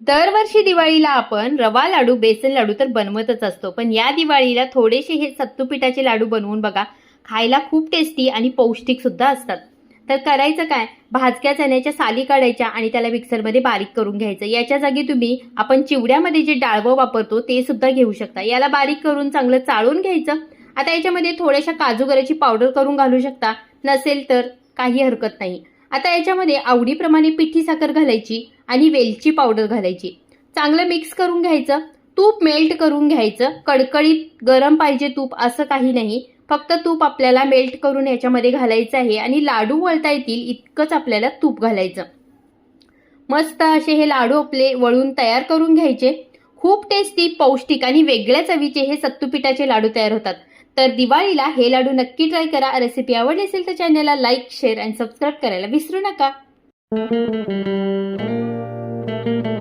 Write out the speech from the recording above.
दरवर्षी दिवाळीला आपण रवा लाडू बेसन लाडू तर बनवतच असतो. पण या दिवाळीला थोडेसे हे सत्तू पिठाचे लाडू बनवून बघा खायला खूप टेस्टी आणि पौष्टिक सुद्धा असतात. तर करायचं काय? भाजक्या चण्याच्या साली काढायच्या आणि त्याला मिक्सरमध्ये बारीक करून घ्यायचं. याच्या जागी तुम्ही आपण चिवड्यामध्ये जे डाळवं वापरतो ते सुद्धा घेऊ शकता. याला बारीक करून चांगलं चाळून घ्यायचं. आता याच्यामध्ये थोड्याशा काजू गऱ्याची पावडर करून घालू शकता. नसेल तर काही हरकत नाही. आता याच्यामध्ये आवडीप्रमाणे पिठी साखर घालायची आणि वेलची पावडर घालायची. चांगलं मिक्स करून घ्यायचं. तूप मेल्ट करून घ्यायचं. कडकडीत गरम पाहिजे तूप असं काही नाही. फक्त तूप आपल्याला मेल्ट करून याच्यामध्ये घालायचं आहे आणि लाडू वळता येतील इतकंच आपल्याला तूप घालायचं. मस्त असे हे लाडू आपले वळून तयार करून घ्यायचे. खूप टेस्टी पौष्टिक आणि वेगळ्या चवीचे हे सत्तूपिठाचे लाडू तयार होतात. तर दिवाळीला हे लाडू नक्की ट्राय करा. रेसिपी आवडली असेल तर चॅनलला लाईक शेअर अँड सबस्क्राईब करायला विसरू नका.